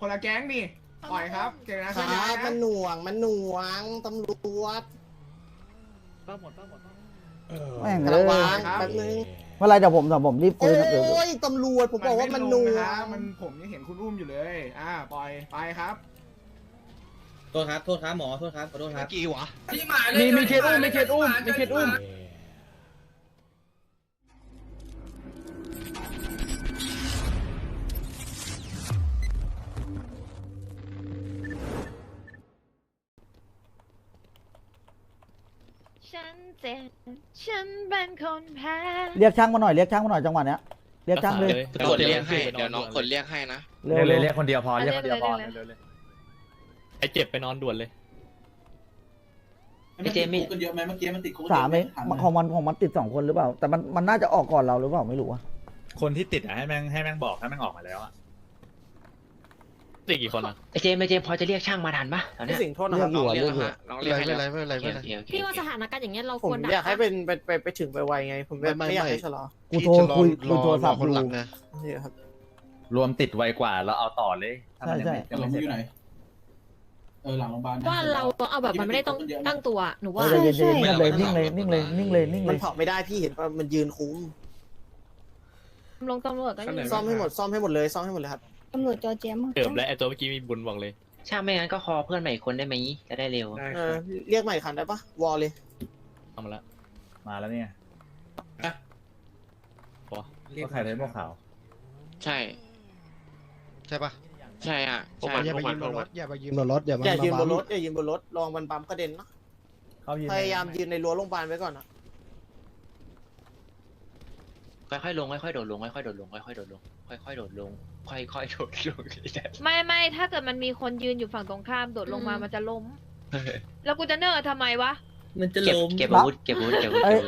คนละแก๊งนี่ปล่อยครับ เก่งนะคช่วยรัย้ายบนะมันหน่วง มันหน่วง ตำรวจแม่งระเลยวังแป๊บนึง เมื่อไรเดี๋ยวผมเดี๋ยวผมรีบโอ้ฟื้นเดี๋ยวยตำรวจ ผมบอกว่ามันหน่วไลงะงมันผมยังเห็นคุณอุ้มอยู่เลย อ่า ปล่อยไปครับ โทษครับ โทษครับหมอ โทษครับ ขอโทษครับ กี่วะ มีมีเคสอุ้มมีเคสอุ้มมีเคสอุ้มฉั เจ็บฉันเป็นคนแพ้เรียกช่างมาหน่อยเรียกช่างมาหน่อยจังหวะเนี้ยเรียกช่างเลยกดเรียกให้เดี๋ยวน้องกดเรียกให้นะเร็เรีวยกเลยเร็เรีวยกคนเดียวพอเอาเรียกคนเดียวพอเรียกเลยเร็วๆเลยไอเจ็บไปนอนด่วนเลยไอเจมี่กันเยอะไหมเมื่อกี้มันติดคุกสามเองของมันของมันติดสองคนหรือเปล่า แต่มันมันน่าจะออกก่อนเราหรือเปล่าไม่รู้อะคนที่ติดอะให้แม่งให้แม่งบอกให้แม่งออกมาแล้วอะ ติดกี่คนอะไอเจมไอเจมพอจะเรียกช่างมาทันปะตอนพี่เนี้ยสิงห์โทษนะครับเรียกอยู่อะเรียกอยู่น้องเรียกให้แล้วไม่เป็นไรไม่เป็นไรพี่ว่าสถานการณ์อย่างเงี้ยเราผคมวรอยากให้เป็นไปไปไปถึงไปไวไง ผมไม่ไม่ไม่ ไม่อยากให้ชะลอกูโทรคุยคุยโทรศัพท์อยู่นี่ครับรวมติดไวกว่าเราเอาต่อเลยถ้ามันยังไม่ใช่ ยังหลไม่งเสร็จ อยู่ไหน เออหลังโรงพยาบาลนะว่าเราเอาแบบมันไม่ได้ต้องตั้งตัวหนูว่า เออใจเย็นๆนิ่งเลยนิ่งเลยนิ่งเลยนิ่งเลยนิ่งเลมันย เผาไม่ได้พี่เห็นว่ามันยืนคุ้มลงตำรวจก็อยู่ ซ่อมให้หมดซ่อมให้หมดเลยซ่อมให้หมดเลยครับ ตำรวจจอแจมอะเติมแล้วไอตัวเมื่อกี้มีบุญบอกเลย ช่างไม่งั้นก็คอเพื่อนใหม่อีกคนได้ไหมจะได้เร็วเออเรียกใหม่คันได้ปะวอลเลยเอามาละ มาแล้วเนี่ยอะปะก็ใครได้พวกขาว ใช่ ใช่ปะใช่อะใช่อย่าไปยืมบนรถอย่าไปยืมบนรถอย่ามาอย่ายืนบนรถบัมอย่ายืนบนรถลองมันปั๊มกระเด็นนะเขายืนพยายามยืนในรั้วโรงพยาบาลไว้ก่อนนะค่อยๆลงค่อยๆโดดลงค่อยๆโดดลงค่อยๆโดดลงค่อยๆโดดลง ค่อยๆโดดลงไม่ไม่ถ้าเกิดมันมีคนยืนอยู่ฝั่งตรงข้ามโดดลงมามันจะล้ม แล้วกูจะเนิ่อทำไมวะ มันจะเก็บล้มเก็บอาวุธเก็บอาวุธเก็บอาวุธเอ้ย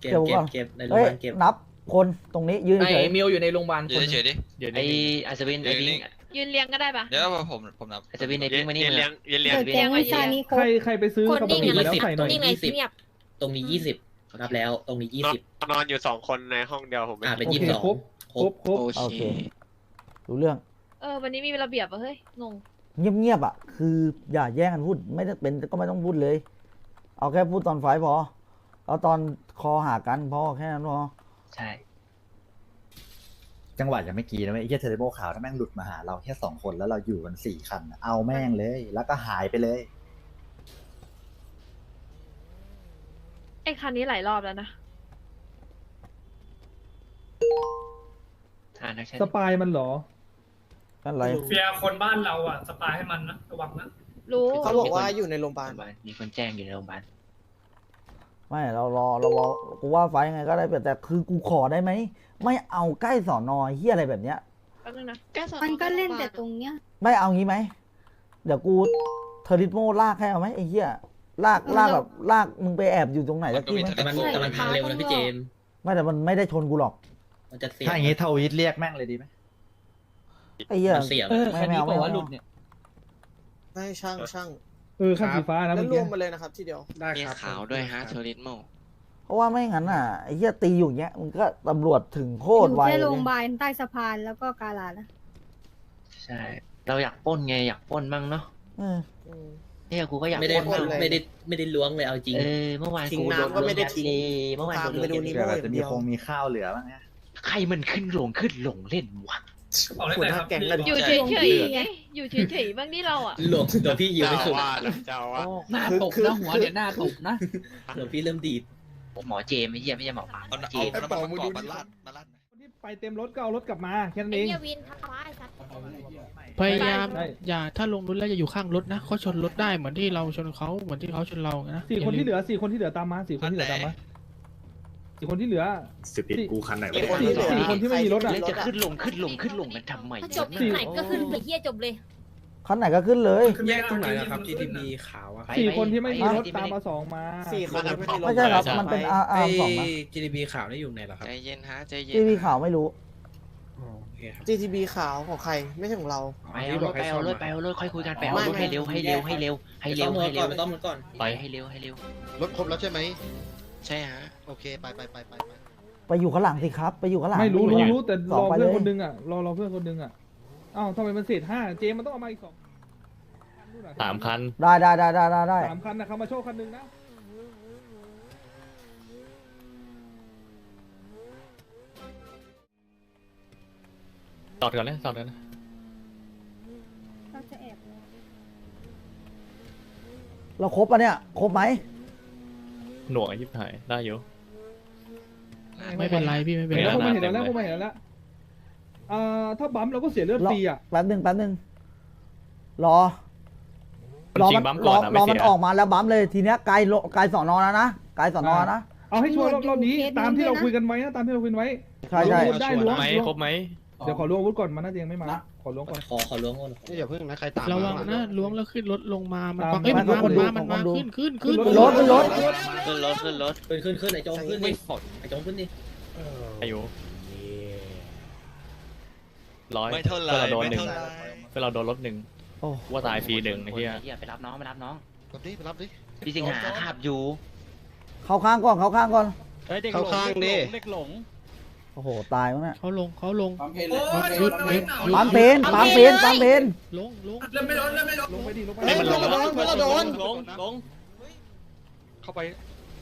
เก็บเดี๋ยวเก็ก่บอนเก็บในโรงพเอ้ยายบาลเก็บนับคนตรงนี้ยืนไอเฉย มิวอยู่ในโรงพยาบาลเดี๋ยวเฉยดิ เดี๋ยวไอนี้อัศวินไอพิงค์ยืนเรียงก็ได้ปะ เดี๋ยวผมผมนับ อัศวินไอพิงค์มานี่เรียงเรียงเรียงเกิดแก๊งวิชานี้ครบใครไปซื้อคนนิ่งอะแล้วนะใส่หน่อย นิ่งเลยเงียบ ตรงนี้ยี่สิบรับแล้วตรงนี้ยี่สิบนอนอยู่สองคนในห้องเดียวผมอ่าเป็นโอยี่เคสิบสองครบครบครบโอโอเคเค รู้เรื่อง เออ วันนี้มีระเบียบอะเฮ้ยงงเงียบๆอะ คืออย่าแย่งกันพูด ไม่ได้เป็นก็ไม่ต้องพูดเลย เอาแค่พูดตอนไฟท์พอ เอาตอนคอหากันพอแค่นั้นพอ ใช่ จังหวะยังไม่กี้นะเว้ยไอ้เหี้ยเทเลโบขาวถ้าแม่งหลุดมาหาเราแค่สองคนแล้วเราอยู่กันสี่คันเอาแม่งเลย แล้วก็หายไปเลย ไอ้คันนี้หลายรอบแล้วนะ อ่านะใช่สปายมันเหรอ นั่นไร เฟียคนบ้านเราอะ สปายให้มันนะ ระวังนะ รู้ เขาบอกว่าอยู่ในโรงพยาบาล มีคนแจ้งอยู่ในโรงพยาบาล ไม่เรารอเรารอกูว่าไฟท์ยังไงก็ได้แต่แต่คือกูขอได้ไหม ไม่เอาใกล้สอนอเฮียอะไรแบบเนี้ย แป๊บนึงนะมันก็เล่นแต่ตรงเนี้ย ไม่เอางี้ไหม เดี๋ยวกูเทอริสโมลากให้เอาไหมไอ้เหี้ยลากลากแบบลากมึงไปแอบอยู่ตรงไหนสักที่ไหมแต่มันแต่มันทางเร็วนะพี่เจมส์ไม่แต่มันไม่ได้ชนกูหรอก มันจะเสียถ้าอย่างงี้ทวีตเรียกแม่งเลยดีไหม ไอ้เหี้ย มันเสียไม่ไม่เอาไม่เอาไม่ช่างช่างเออคันสีฟ้านะแล้วเมื่อรกี้วมมาเลยนะครับทีเดียวมีขาวด้วยฮะเทอริสโมเพราะว่าไม่งั้นอะไอ้เหี้ยตีอยู่อย่างเงี้ยมึงก็ตำรวจถึงโคอตรยู่ไวแค่เลโรงพยยาบาลใต้สะพานแล้วก็กาลานะใช่ เราอยากปล้นไงอยากปล้นมั่งเนาะเอออืม เฮ้ยกูก็อยากไม่ได้ปล้นหมมั่งเลยไม่ได้ไม่ได้ล้วงเลยเอาจริง เออเมื่อวานทิ้งกูโดนน้ำก็ไม่ได้ทิ้งเลยเมื่อวานพากูไปโดดูนนิเดี๋ยวโม่เราอย่าจะงมีเดียวคงมีข้าวเหลือบ้างเนี่ย ใครมันขึ้นหลงขึ้นหลงเล่นวะ หัวหน้าแก๊งกันอยู่ใช่เฉยเฉยใช่ๆไงอยู่เฉยเฉยๆบ้างนี่เราอะหลวงหลวงพี่ยืมไม่สุดเจ้าว่านะเจ้าว่าหน้าตกนะหัวเนี่ยหน้าตกนะ หลวงพี่เริ่มดีดหมอเจมส์ไอ้เหี้ยไม่ใช่หมอปลาหมเอาอเจเอามส์น้ำมันมะกอกมาลาดมาลาด คนที่ไปเต็มรถก็เอารถกลับมาแค่นั้นไอ้เอง เหี้ยวินทำร้ายสัตว์พยายามใช่ อย่าถ้าลงรถแล้วอย่าอยู่ข้างรถนะเขาชนรถได้เหมือนที่เราชนเขาเหมือนที่เขาชนเรานะสี่คนที่เหลือสี่คนที่เหลือตามมาสี่คนที่เหลือตามมา สี่คนที่เหลือ สิบเอ็ดกูคันไหนวะกี่คนเนี่ยที่เหลือสี่คนที่ไม่มีรถอะ แล้วจะขึ้นลงขึ้นลงขึ้นลงกันทำไมจบที่ไหนก็ขึ้นไปเหี้ยจบเลยคันไหนก็ขึ้นเลย แยกตรงไหนนะครับ GTB ขาวอะไปสี่ไปคนที่ไม่มีรถไปตามมาสองมาสี่คนที่ไม่มีรถไม่ใช่ครับปมันเป็นอาร์อาร์สองนะ GTB ขาวได้อยู่ไหนหรอครับใจเย็นฮะใจเย็นทีวีข่าวไม่รู้โอเคครับ GTB ขาวของใครไม่ใช่ของเรา ไปเอารถไปเอารถไปเอารถค่อยคุยกันไปเอาไม่รถให้เร็วให้เร็วให้เร็วให้เร็วต้อให้มเร็ก่อวนไปต้อมก่อนไปให้เร็วให้เร็ว รถครบแล้วใช่ไหม ใช่ฮะ โอเค ไปไปไปไปไปไปอยู่ข้างหลังสิครับ ไปอยู่ข้างหลังไม่รู้รู้อยู่ รู้แต่สรองอไปเพื่อนเลยคนนึงอะรอรอเพื่อนคนนึงอะอ้าวทำไมมันเศษห้าเจมันต้องเอามาอีกสองสามคัน ได้ได้ได้ได้ได้ได้สามคันนะเขามาโชว์คันหนึ่งนะจอดก่อนเลยจอดก่อนนะเราจะแอบเลยเราครบปะเนี่ย ครบไหม หน่วงยิบหายได้อยู่ ไม่เป็นไรพี่ไม่เป็นไรไม่แล้วเป็นกูไรมาเห็นแล้วกูมาเห็นแล้วอ่าถ้าบัมป์เราก็เสียเลือดฟรีอะ แป๊บหนึ่งแป๊บหนึ่งรอคนรอจริมันงบัมรก่ออนนะรไม่อเสีมันยออกมาแล้วบัมเลยทีเนี้ยไกลโลไกลสอนอแล้วนะไกลสอนอนะเอาให้ชัวร์รอบรอบนี้ตามที่เราคุยกันไว้นะตามที่เราคุยกันไว้ ใช่ใช่ล้วงได้ชัวล้วงร์ไหมครบไหม เดี๋ยวขอล้วงอาวุธก่อนมันน่าจะยังไม่มา ขอล้วงก่อนขอขอล้วงก่อนอย่าเพิ่งนะใครตามระวังนะล้วงแล้วขึ้นรถลงมา มันเอ้ยมัมันนดูมาคมันนดูมาของมันคนดูมาขึ้นขึ้นขึ้นขึ้นรถขึ้นรถขึ้นรถขึ้นรถขึ้นขึ้นขึ้นไอ้โจงขึ้นดิไอ้โจงขึ้นดิอายุร้อยไม่เท่าไหร่เพื่อเราโดนไม่หนึ่งเท่าไหร่เพื่อเราโดนรถหนึ่งโอ้ว่าตายฟรีหนึ่งไอ้เหี้ยเหี้ยไปรับน้องไปรับน้องรับดิไปรับดิพี่สิงหาขับอยู่ เข้าข้างก่อนเข้าข้างก่อนเข้าข้างดิ โอ้โห ตายมั้งเนี่ยเขาลงเขาลงหยุดหยุดหยุดปั๊มเพนปั๊มเพนปั๊มเพนลงลงลงไปดิลงไปให้มันลงแล้วโดนลงลงเข้าไป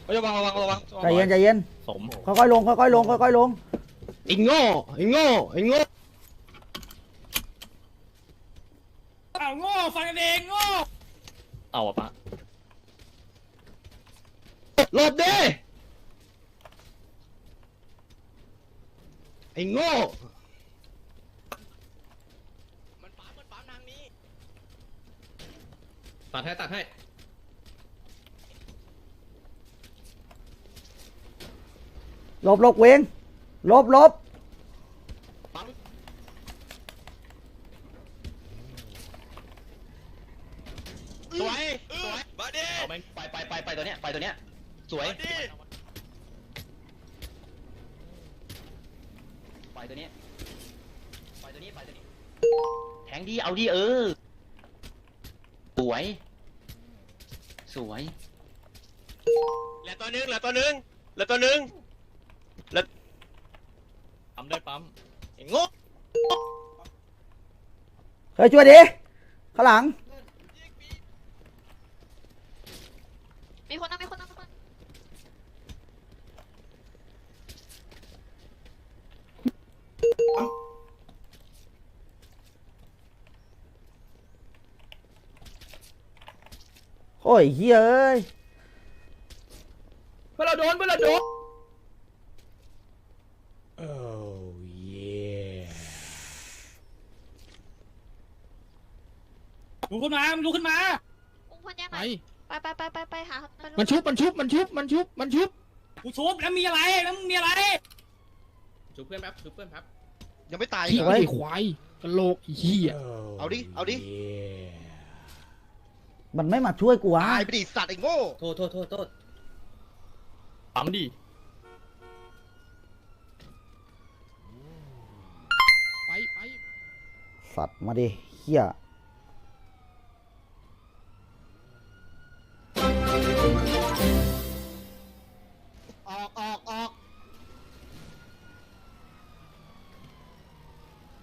เฮ้ยระวังระวังระวังใจเย็นใจเย็นสมค่อยๆลงค่อยๆลงค่อยๆลงไอ้โง่ไอ้โง่ไอ้โง่เอาอะปะหลบดิ อ้โง่ตัดให้ตัดให้ หลบหลบเวงหลบหลบสวยสวย มาดิเอาไปไปไปไปไปตัวเนี้ยไปตัวเนี้ยสวย มาดิ ไปตัวเนี้ยไปตัวนี้ไปตัวนี้ แทงดีเอาดีเออ สวย สวย เหลือตัวหนึงเหลือตัวหนึงเหลือตัวหนึงปั๊มด้วยปั๊มไอ้โง่เฮ้ยช่วยดิข้างหลัง โอ้ยเฮ้ยเอ้ยเวลาโดนเวลาโดนอุ้มคนแยกไปหน่อยไปไปไปไปไปหาไปมันชุบมันชุบมันชุบมันชุบมันชุบชุบเพื่อนแป๊บชุบเพื่อนแป๊บยังไม่ตายขี้เหรอ ไอ้ควายกะโหลกไอ้เหี้ยเอาดิเอาดิ มันไม่มาช่วยกูวะตายไปดิสัตว์ไอ้โง่โทษโทษโทษโทษปั๊มดิไปไปสัตว์มาดิเฮียออกออกออก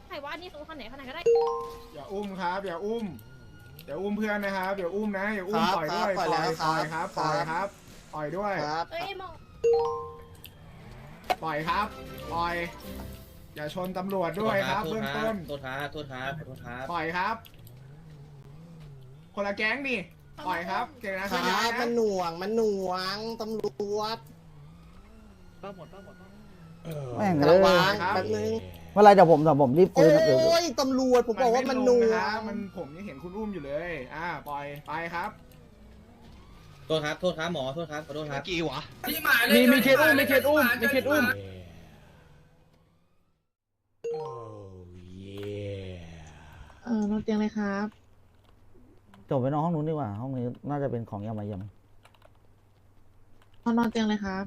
ใครว่าอันนี้สูงขนาดไหนขนาดก็ได้อย่าอุ้มครับ อย่าอุ้ม อย่าอุ้มเพื่อนนะครับอย่าอุ้มนะอย่าอุ้มครับปล่อยด้วยครับปล่อยปล่อยแล้วปล่อยครับคปรับล่อยครับปล่อยด้วยครับเอ้ยมองปล่อยครับปล่อย อย่าชนตำรวจด้วยครับโทษเบื้องครัต้บนโทษครับโทษครับโทษครับปล่อยครับ คนละแก๊งดิปล่อยครับเก่งนะคขรัย้ายบมันนะหน่วงมันหน่วงตำรวจแม่งเลระยวังแป๊บนึง เมื่อไรเดี๋ยวผมเดี๋ยวผมรีบโอ้ฟื้นเดี๋ยวเดี๋ยวยตำรวจผมบอกว่ามันหน่วไลงะครังบมันผมยังเห็นคุณอุ้มอยู่เลย อ่า ปล่อยไปครับ โทษครับ โทษครับหมอ โทษครับ ขอโทษครับ กี่วะ มีมีเคสอุ้มมีเคสอุ้มมีเคสอุ้ม เออนอนเตียงเลยครับ จบไปนอนห้องนู้นดีกว่า ห้องนี้น่าจะเป็นของยามายนอนนอนเตียงเลยครับ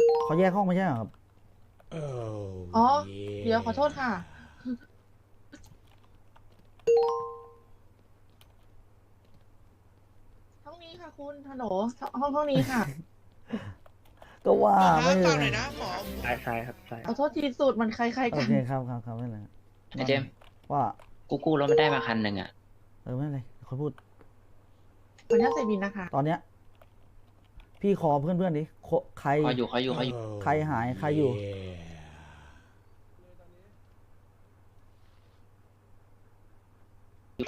ำเขาแยกห้องไม่ใช่เหรอครับ อ๋อ เดี๋ยวขอโทษค่ะห้องนี้ค่ะคุณฮัลโหลห้องห้องนี้ค่ะ ก็ว่าหมอไม่ครับเลฟังหน่อยยนะหมอใช่ใช่ครับใช่ขอโทษทีสูตรมันคล้ายๆโอกัน เคครับครับครับไม่เป็นไรไอ้เจมส์ว่ากูกู้รถไม่ได้มาคันหนึ่งอะ เออไม่เป็นไรคนพูดขออนุญาตใส่บินนะคะ ตอนเนี้ย พี่ขอเพื่อนเพื่อนๆดิโคใครขออยู่ขออยู่ขออยู่ ใครหายใครอยู่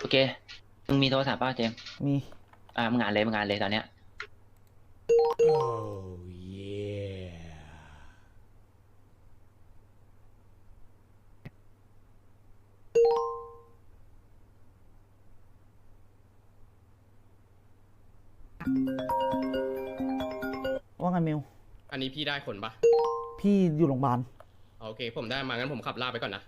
โอเค มึงมีโทรศัพท์ป่ะเจมส์มี อ่ามึงอ่านเลยมึงอ่านเลยตอนเนี้ย ว่าไงเมลอันนี้พี่ได้คนปะพี่อยู่โรงพยาบาลโอเค ผมได้มางั้นผมขับลากไปก่อนนะ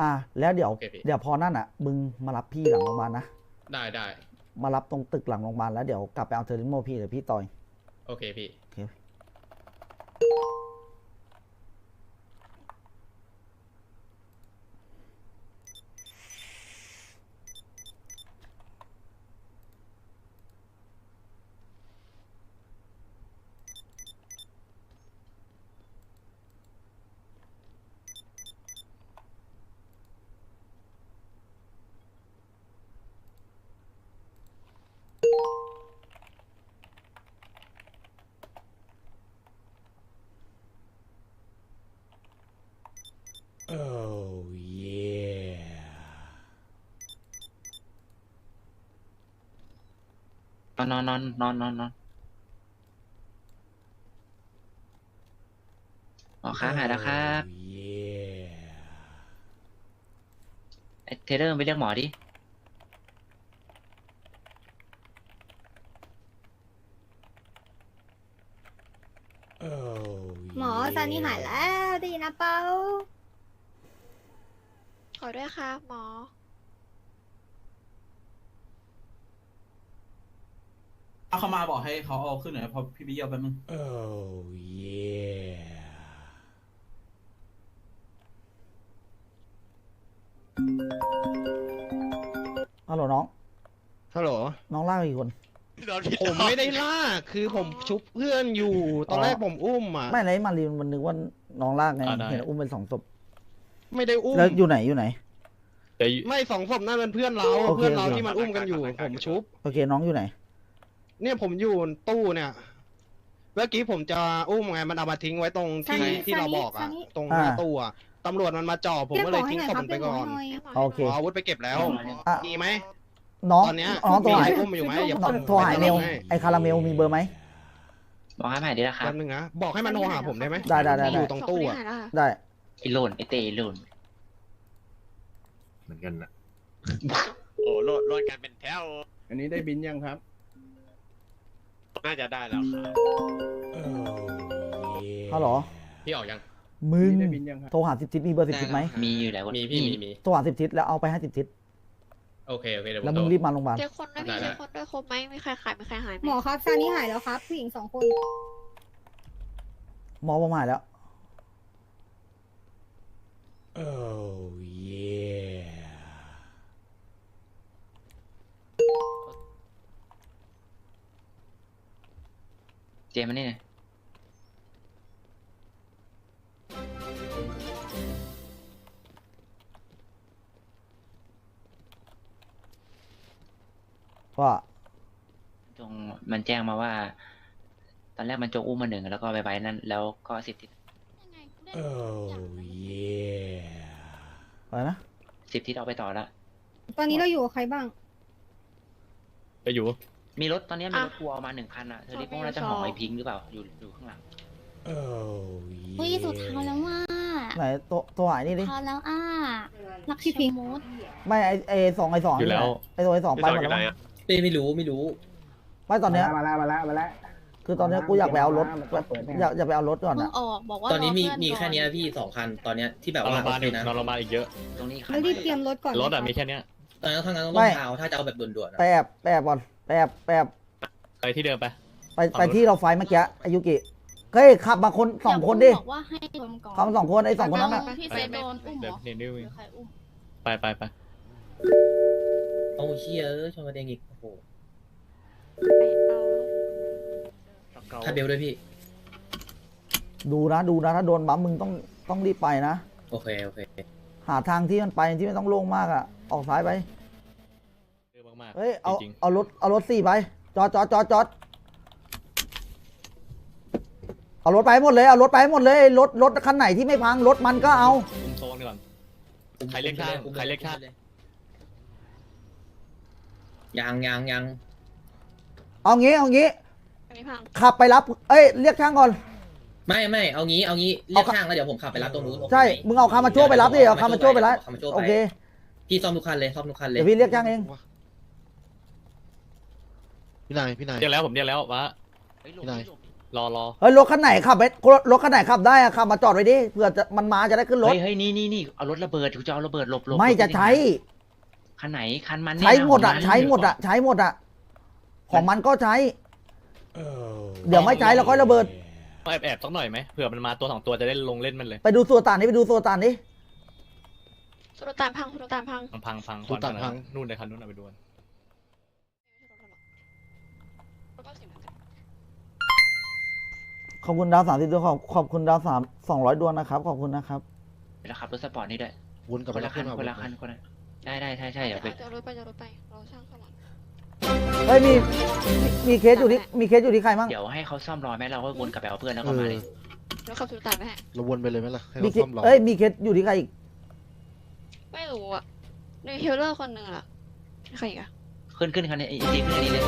อะแล้วเดี๋ยว โอเคพี่ เดี๋ยวพอนั่นอะมึงมารับพี่หลังโรงพยาบาลนะได้ได้มารับตรงตึกหลังโรงพยาบาลแล้วเดี๋ยวกลับไปเอาเทอร์มิโมพี่เดี๋ยวพี่ต่อยโอเคพี่ โอเค นอนนอนนอนนอนนอนนอนหมอครับหายแล้วครับไอ้เทเลอร์ไปเรียกหมอดิ หมอซานี่หายแล้วได้ยินนะเปาขอด้วยค่ะหมอ เอาเข้ามาบอกให้เขาเอาขึ้นหน่อยเพราะพี่บิ๊กเอาแป๊บนึงฮัลโหลน้อง ฮัลโหลน้องล่ากกี่คน ผมไม่ได้ล่ากคือผมชุบเพื่อนอยู่ ตอนแรกผมอุ้มอะ ไม่ไรมารีมันนึกว่าน้องลากไง อ่าได้ เห็นอุ้มเป็นสองศพไม่ได้อุ้ม แล้วอยู่ไหนอยู่ไหนเดี๋ยวไม่สองศพนั่นเป็นเพื่อนเรา โอเค เพื่อนเราโอเคที่มันอุ้มกันอยู่ ผมชุบ โอเคน้องอยู่ไหน เนี่ยผมอยู่ตู้เนี่ย เมื่อกี้ผมจะอุ้มไงมันเอามาทิ้งไว้ตรงที่ซานิที่เราบอกซาอะนิ ตรงหน้าอ่า ตู้อะตำรวจมันมาจ่อผมก็เลยทิ้งศพมันไปก่อนโอเค เอาอาวุธไปเก็บแล้วอะ มีไหม น้องตอนเนี้ยน้องตัวหายมีอุ้มอยู่ไหมอย่าน้องโทรหายเมลให้ไอคาราเมลมีเบอร์ไหมหมอครับหายดีแล้วครับแป๊บนึงนะบอกให้มันโทรหาผมได้ไหมได้ได้ได้ อยู่ตรงตู้อะได้ ไอ้โลนไอ้เตไอ้โลนเหมือนกันนะโอ้โลดโลดกันเป็นแถวอันนี้ได้บินยังครับ น่าจะได้แล้วครับฮัลโหลพี่ออกยัง มึงได้บินยังครับโทรหาสิบทิศมีเบอร์สิบทิศไหม มีอยู่แล้วมีพี่มีมีโทรหาสิบทิศแล้วเอาไปให้สิบทิศโอเคโอเคเดี๋ยวผแล้วมมึงโทรรีบมาโรงพยาบาลเจอคนด้วยพี่ได้เจอคนด้วยครบไหมมีใครขายมีใครหายไหมหมอครับซานี่หายแล้วครับ ผู้หญิงสองคน หมอประมาณแล้ว เจมส์มานี่หน่อยว่าจงมันแจ้งมาว่า ตอนแรกมันจงอุ้มมาหนึ่งแล้วก็ไปไปนั่นแล้วก็สิบทิศอะไรนะสิบทิศเอาไปต่อแล้วตอนนี้เราอยู่กับใครบ้าง ไปอยู่ มีรถตอนนี้มีรถทัวร์มาหนึ่งคันอะเธอรีบพวกน่าจะห่อไอพิงค์หรือเปล่าอยู่อยู่ข้างหลังอุ้ยสุดท้ายแล้วว่าไหนโทรโทรหายนี่ดิท้ายแล้วอะรักพี่พิงค์มูดไม่ไอไอสองไอสองอยู่แล้วไอตัวไอสองไปหมดแล้วมั้งไม่ไม่รู้ไม่รู้ไม่ตอนเนี้ยมาแล้วมาแล้วมาแล้วคือตอนเนี้ยกูอยากไปเอารถมันต้องเปิดให้อยากอยากไปเอารถก่อนเพิ่งอะออกบอกว่าตอนนี้มีรเพื่มีก่แค่เนี้ยพี่สองคันตอนเนี้ยที่แบบนอนโรว่างพยาบาลโออเคยู่นะนอนโรงพยาบาลอีกเยอะตรงนี้คันแล้วรีบเตรียมรถก่อนรถอะไหมีแค่เนี้ยตอนนั้นทั้งนั้นต้องไม่เท้าถ้าจะเอาแบบด่วนๆอะแปบแปบก่อน แปบแปบไปที่เดิมไป ไปไปที่เราไฟเมื่อกี้อายุกิเฮ้ยขับมาคนสองคนดิบอกว่าให้รวมก่อนขับมาสองคนไอสองคนนั้นอะพี่เฟซโดนอุ้มเหรเดี๋ยวอเดี๋ยวนิวหรือใครอุ้มไปไปไปเอาเชี่ยเออชนกระเด็นอีก โอ้โหถ้าเบลด้วยพี่ ดูนะดูนะถ้าโดนบัมมึงต้องต้องรีบไปนะ โอเค โอเค หาทางที่มันไปที่ไม่ต้องโล่งมากอะออกซ้ายไปเยอะ มากๆเฮ้ย เอา จริงเอารถ เอารถสี่ไป จอดจอดจอดจอดเอารถไปหมดเลย เอารถไปหมดเลย รถ รถคันไหนที่ไม่พัง รถมันก็เอา ๆคุมโซนก่อน ใครเรียกช่างใครเรียกช่าง ยังยังยังเอางี้ เอางี้ อันนี้พัง ขับไปรับ เอ้ย เรียกช่างก่อน ไม่ไม่เอางี้เอางี้เรียกช่างแล้วเดี๋ยวผมขับไปรับตรงนู้นโอเคใช่ไหมึงเอาคามาโจ้ไปรับดิ เอาคามาโจ้ไปรับ เอาคามาโจ้ไปโอเค พี่ซ่อมทุกคันเลยซ่อมทุกคันเลย เดี๋ยวพี่เรียกช่างเอง พี่นายพี่นาย เรียกแล้วผมเรียกแล้ววะเฮ้ยหลบพี่นาย หลบรอรอเฮ้ยรถคันไหนขับไปรถคันไหนขับได้อะขับมาจอดไว้ดิเผื่อจะมันมาจะได้ขึ้นรถ เฮ้ยเฮ้ยนี่นี่นี่เอารถระเบิดกูจะเอาระเบิดหลบหลบไม่หลบจะใช้ คันไหนคันมันเนี่ยใช้หมดอะของนใช้หมดอะใช้หมดอะของมันก็ใช้ เดี๋ยวไม่ใช้แล้วค่อยระเบิด แอบแอบสักหน่อยไหมเผื่อมันมาตัวสองตัวจะได้ลงเล่นมันเลยไปดูตัวตานนี่ไปดูตัวตานนี่สุดตานพังสุดตานพังมันพังพังสุดตัดพัง นู่นเลยคันนู้นเอาไปดูกัน ขอบคุณดาวสามสิบดวงขอบขอบคุณดาวสามสองร้อยดวงนะครับ ขอบคุณนะครับ เดี๋ยวเราขับรถสปอร์ตนี่ด้วยวนกลับคไปนแล้ละวคัขึ้นนมาคนละคันคนละได้ได้ใช่ใช่เดี๋ยวไป จะรถไปจะรถไปเราช่างเข้ามาเฮ้ยมีมีมีเคสอยู่ที่มีเคสอยู่ที่ใครมั่ง เดี๋ยวให้เขาซ่อมรอไหมเราก็วนกลับไปเอาเพื่อนแล้วเอก็มาอเลย แล้วขับสุดตานไปฮะเราวนไปเลยไหมล่ะ ให้มีเราเคสซ่อมรอเอ้ยมีเคสอยู่ที่ใครอีก ไม่รู้อะในเฮลเลอร์คนหนึ่งอะใครอีกอะขึ้นขึ้นคันนี้ไอ้จีขึ้นคันนี้เลย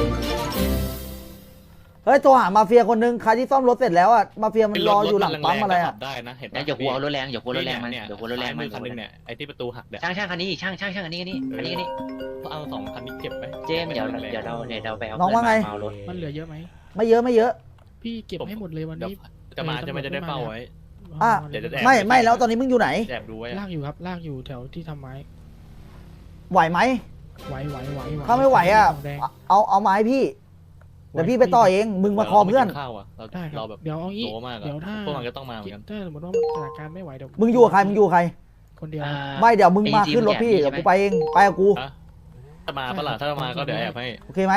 เฮ้ยโทรหามาเฟียคนหนึงใครที่ซ่อมรถเสร็จแล้วอะมาเฟียมันรออยู่หลังปั๊มอะไรอะขับได้นะเห็นปะงั้นอย่ากลัวเอารถแรงอย่ากลัวรถแรงมันเนี่ยอย่ากลัวรถแรงมันซ้ายมือคันนึงเนี่ยไอ้ที่ประตูหักเนี่ยช่างช่างคันนี้ช่างช่างช่างคันนี้คันนี้คันนี้คันนี้เอาสองคันนี้เก็บไปเจมส์เดี๋ยวเดี๋ยวเราเดี๋ยวเราไปเอาน้องว่าไงเพื่นมเอารถมันเหลือเยอะไหมไม่เยอะไม่เยอะ พี่เก็บให้หมดเลยวันเดี๋ยวนี้จะมาจะไม่จะได้เป้าไว้อะเดี๋ยวจะแอบไม่ไม่แล้วตอนนี้มึงอยู่ไหนแอบดูไว้อะลากอยู่ครับลากอยู่แถวที่ทำไม้ไหวไหมไหวไหวไหวถ้าไม่ไหวอะทงแดงเอาเอาไม้พี่ เดี๋ยวพี่ไปต่อเอง มึงมาคอเพื่อนราไม่กิข้าวอะเราได้ครัเราบแบบเดี๋ยวเอางี้โตมากอะเดี๋ยวถ้าพวกมันก็ต้องมาเหมือนกัน ถ้าสมมติว่าสถานการณ์ไม่ไหวเดี๋ยวมึงอยู่กับใคร มึงอยู่กับใคร คนเดียว อ่า ไม่เดี๋ยวมึงมาไอ้ขึ้นรถพี่ใช่เดี๋ยวไหมกูไปเอง ไปกับกูอะถ้ามาปะล่ะถ้ามาก็เดี๋ยวแอบให้ โอเคไหม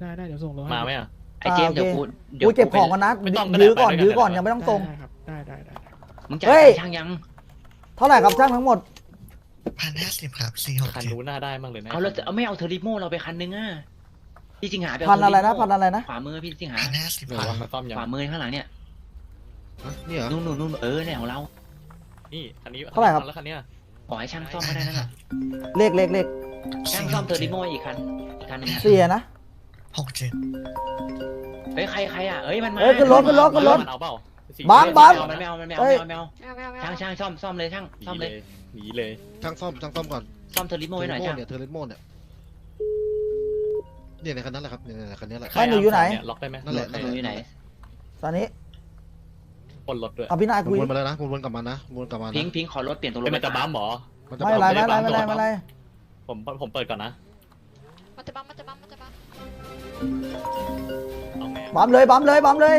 ได้ได้เดี๋ยวส่งรถมาไหมอะ ไอ้เจมส์อ่าเดี๋ยวโอเคกูเดี๋ยวกูเก็บของก่อนนะไม่ต้องก็ได้ยื้อก่อนไปด้วยกัน ยื้อก่อนได้ยังไม่ต้องได้ส่งได้ครับได้ได้ได้ได้มึงจ่ายเฮ้ยช่างยังเท่าไหร่ครับช่างทั้งหมด พันห้าสิบครับสี่หกคันเจ็ดนู้นหน้าได้มากเลยนะเอาเราจะเอาไม่เอาเทอร์ริโมเราไปคันนึงอะ พี่สิงหาปเาพันอะไรนะเทพันอะไรนะ ขวามือพี่สิงหาพันห้าสิบเดี๋ยวครับวะมาซ่อมยังขวามือข้างหลังเนี่ยฮะนี่เหรอนู่นนู่นนู่นเออเนี่ยของเรานี่คันนี้เท่าไหร่ครับ แล้วคันเนี้ยขอให้ช่างซ่อมก็ได้นั่นแหละเลขเลขเลขช่างซ่อมเทอร์ริโมอีกคันอีกคันหนึงอะเสียนะ หกเจ็ดเฮ้ยใครใครอะเอ้ยมันมาเอ้ยขึ้นรถขึ้นรถขึ้นรถ มันเอาเปล่าสิ่งบัมบัมมันไม่เอามันไม่เอาเอ้ยมันไม่เอาไม่เอาไม่เอาไม่ช่าเอางช่างซ่อมซ่อมเลยช่างหซ่อมนีเลเลยยหนีเลยช่างซ่อมช่างซ่อมก่อนซ่อมเทอร์ริโมให้หน่อยเทอช่างร์เนี่ยเทอร์เรโมเนี่ย เนี่ยในคันนั้นแหละครับเนี่ยในคันนี้แหละ ใครบ้านหนูอยู่ไหนเาล็อกได้ไหมนั่นแหละหนูอยู่ไหน ตอนนี้ปนรถด้วยเอาพี่นายมันคุยวนมาแล้วนะมันวนกลับมานะวนกลับมานะพิงค์พิงค์ขอรถเปลี่ยนตัวรถเอ้ยมันจะบัมเหรอมันจะไม่เป็นไรปไม่รับเป็นไรไม่เป็นไรไม่เป็นไรผมผมเปิดก่อนนะมันจะบัมมันจะบัมมันจะบัมเอาไงบัมเลยบัมเลยบัมเลย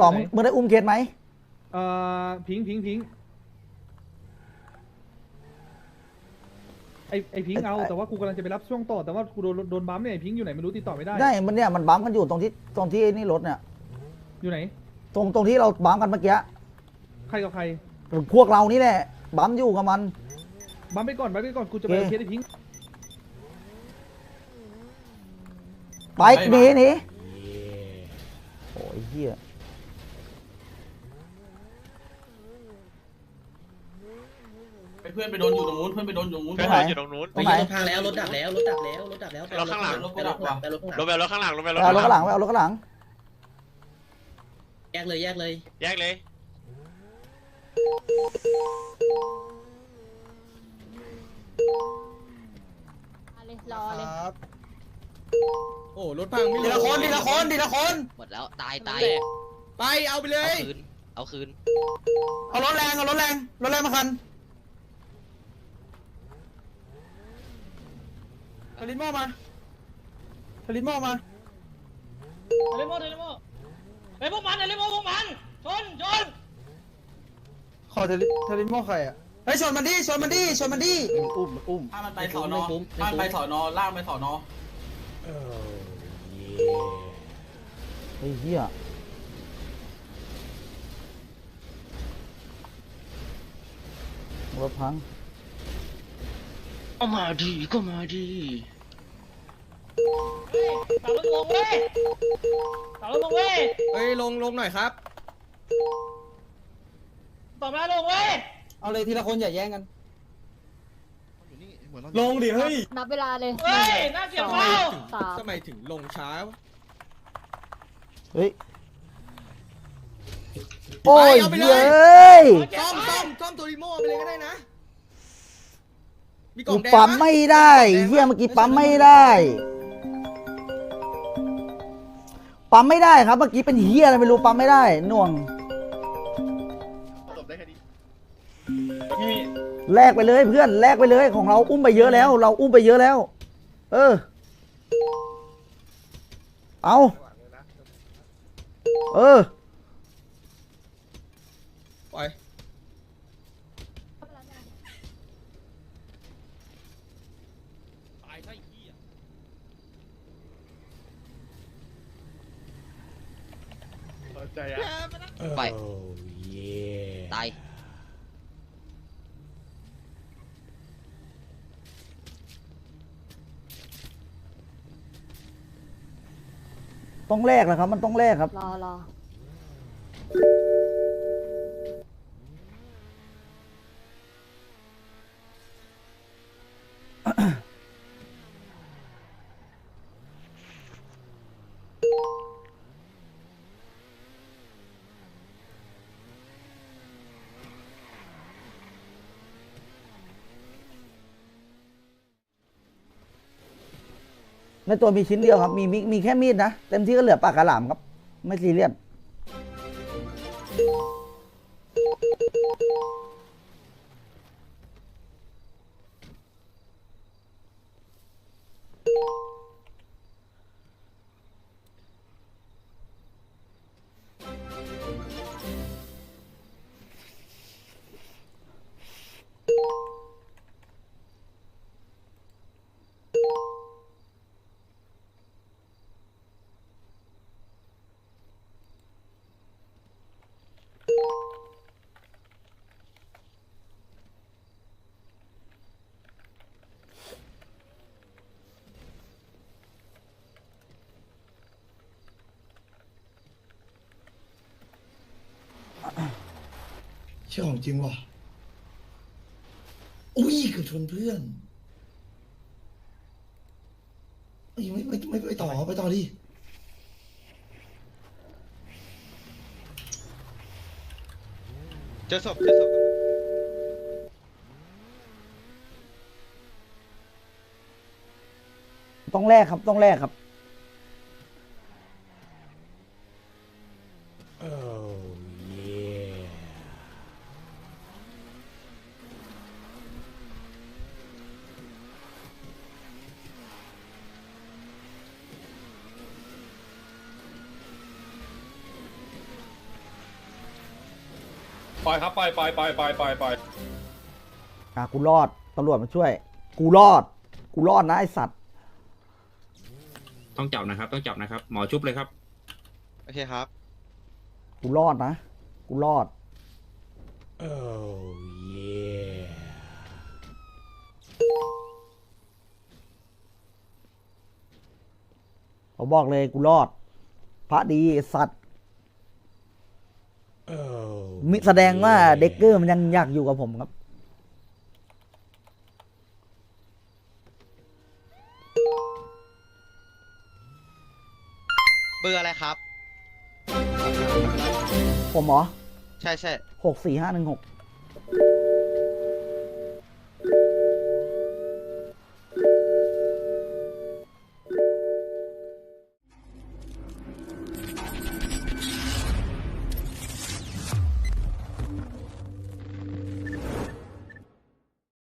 สองมึงได้อุ้มเคสไหมเอ่อพิงพิงพิงไอไอพิงเอาแต่ว่ากูกำลังจะไปรับช่วงต่อแต่ว่ากูโดนโดนบัมเนี่ยไอพิงอยู่ไหนไม่รู้ติดต่อไม่ได้ได้มันเนี่ยมันบัมกันอยู่ตรงที่ตรงที่นี่รถเนี่ย อยู่ไหน ตรงตรงที่เราบัมกันเมื่อกี้ใครกับใคร พวกเรานี่แหละบัมอยู่กับมันบัมไปก่อนบัมไปก่อนกูจะไปโอเคเอาเคสไอพิงไปหนีหนีโอ้ยเหี้ย ไป เพื่อนไปโดนอยู่ตรงนู้นเพื่อนไปโดนอยู่ตรงนู้นตรงไหนอยู่ตรงนู้น ตรงไหน รถพังแล้วรถดับแล้วรถดับแล้วรถดับแล้วรถข้างหลัง ไปรถข้างหลังไปรถข้างหลังลงไปรถข้างหลังลงไปรไปถเอารถข้างหลังไปเอารถข้างหลัง แยกเลยแยกเลยแยกเลยรอเลยโอ้รถพังไม่ทีละคนทีละคนทีละคน หมดแล้วตายตายไปเอาไปเลยคืนเอาคืนเอารถแรงเอารถแรงรถแรงมาคัน เทลิโมมาเทลิโมมาเรโม่เรโม่ไอ้พวกมันเรโม่พวกมัน ชน ชน ขอเทลิเทลิโมใครอะเฮ้ยชนมันดิชนมันดิชนมันดิอุ้มอุ้มถ้ามันไปสอนอถ้ามันไปสอนอล่างไปสอนอไอ้เหี้ยรถพัง ก็มาดีก็มาดีเฮ้ยสาวรถลงเว้ยสาวรถลงเว้ยเฮ้ยลงลงหน่อยครับตอบมาลงเว้ยเอาเลยทีละคนอย่าแย่งกัน ลงดิเฮ้ยนับเวลาเลยเฮ้ยน่าเกลียดเปล่าสามทำไมถึงลงช้าเฮ้ย โอ้ยเอาไปเลเย้ยยซ่อมซ่อมซ่อมตัวรีโม่ไปเลยก็ได้นะ มีกล่อกูงแดงปั๊มปะไม่ได้เฮียเมื่อกี้ปั๊มไม่ได้ ปั๊มไม่ได้ครับ เมื่อกี้เป็นเฮียอะไรไม่รู้ปั๊มไม่ได้หน่วงแลกไปเลยเพื่อนแลกไปเลยของเราอุ้มไปเยอะแล้ว เราอุ้มไปเยอะแล้ว เออ เอาเออ ไป ตาย ต้องแลกนะครับ มันต้องแลกครับ รอรอ ในตัวมีชิ้นเดียวครับ มีมีมีแค่มีดนะ เต็มที่ก็เหลือปากกระหล่ำครับ ไม่ซีเรียส เชื่อของจริงว่ะ อุ้ยเกือบชนเพื่อนเอ้ยไม่ไม่ไม่ไปต่อไปต่อดิเจอศพเจอศพต้องแลกครับต้องแลกครับ ปล่อยครับปล่อยปล่อยปล่อยปล่อยปล่อยปล่อยอะกูรอดตำรวจมาช่วย กูรอด กูรอดนะไอสัตว์ต้องจับนะครับ ต้องจับนะครับ หมอชุบเลยครับ โอเคครับ กูรอดนะกูรอดผมบอกเลยกูรอด พระดีไอ้สัตว์ มิแสดงว่าเด็กเกอร์มันยังอยากอยู่กับผมครับ เบอร์อะไรครับ ผมเหรอ ใช่ใช่หกสี่ห้าหนึ่งหก